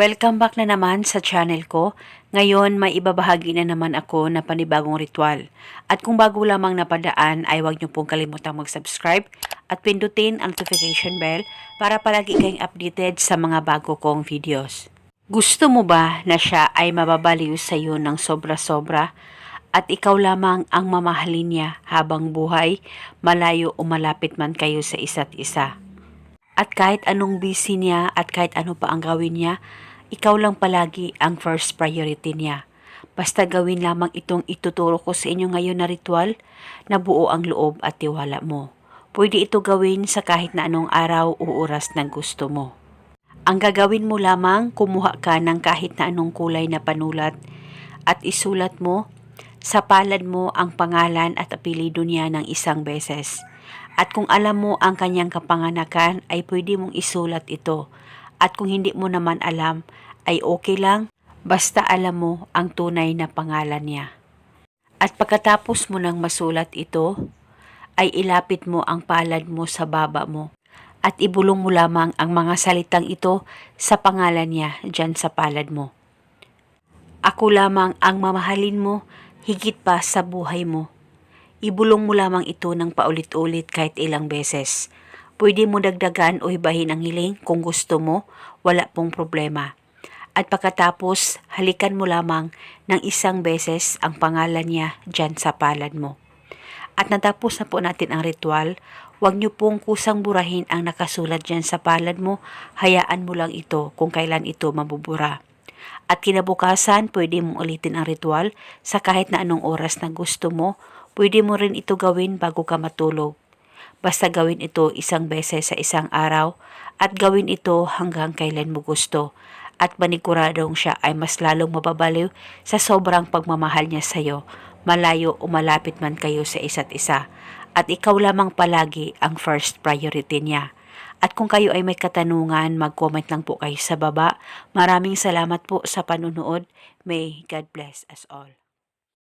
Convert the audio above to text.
Welcome back na naman sa channel ko. Ngayon, may ibabahagi na naman ako na panibagong ritual. At kung bago lamang napadaan, ay huwag niyo pong kalimutang mag-subscribe at pindutin ang notification bell para palagi kayong updated sa mga bago kong videos. Gusto mo ba na siya ay mababaliw sa iyo ng sobra-sobra at ikaw lamang ang mamahalin niya habang buhay, malayo o malapit man kayo sa isa't isa? At kahit anong busy niya at kahit ano pa ang gawin niya, ikaw lang palagi ang first priority niya. Basta gawin lamang itong ituturo ko sa inyo ngayon na ritual na buo ang loob at tiwala mo. Pwede ito gawin sa kahit na anong araw o oras na gusto mo. Ang gagawin mo lamang, kumuha ka ng kahit na anong kulay na panulat at isulat mo sa palad mo ang pangalan at apelido niya ng isang beses. At kung alam mo ang kanyang kapanganakan ay pwede mong isulat ito. At kung hindi mo naman alam ay okay lang basta alam mo ang tunay na pangalan niya. At pagkatapos mo nang masulat ito ay ilapit mo ang palad mo sa baba mo at ibulong mo lamang ang mga salitang ito sa pangalan niya dyan sa palad mo. Ako lamang ang mamahalin mo higit pa sa buhay mo. Ibulong mo lamang ito ng paulit-ulit kahit ilang beses. Pwede mo dagdagan o ibahin ang hiling kung gusto mo, wala pong problema. At pagkatapos, halikan mo lamang ng isang beses ang pangalan niya dyan sa palad mo. At natapos na po natin ang ritual, huwag niyo pong kusang burahin ang nakasulat dyan sa palad mo, hayaan mo lang ito kung kailan ito mabubura. At kinabukasan, pwede mong ulitin ang ritual sa kahit na anong oras na gusto mo, pwede mo rin ito gawin bago ka matulog. Basta gawin ito isang beses sa isang araw at gawin ito hanggang kailan mo gusto at maniguradong siya ay mas lalong mababaliw sa sobrang pagmamahal niya sa iyo, malayo o malapit man kayo sa isa't isa. At ikaw lamang palagi ang first priority niya. At kung kayo ay may katanungan, mag-comment lang po kayo sa baba. Maraming salamat po sa panunood. May God bless us all.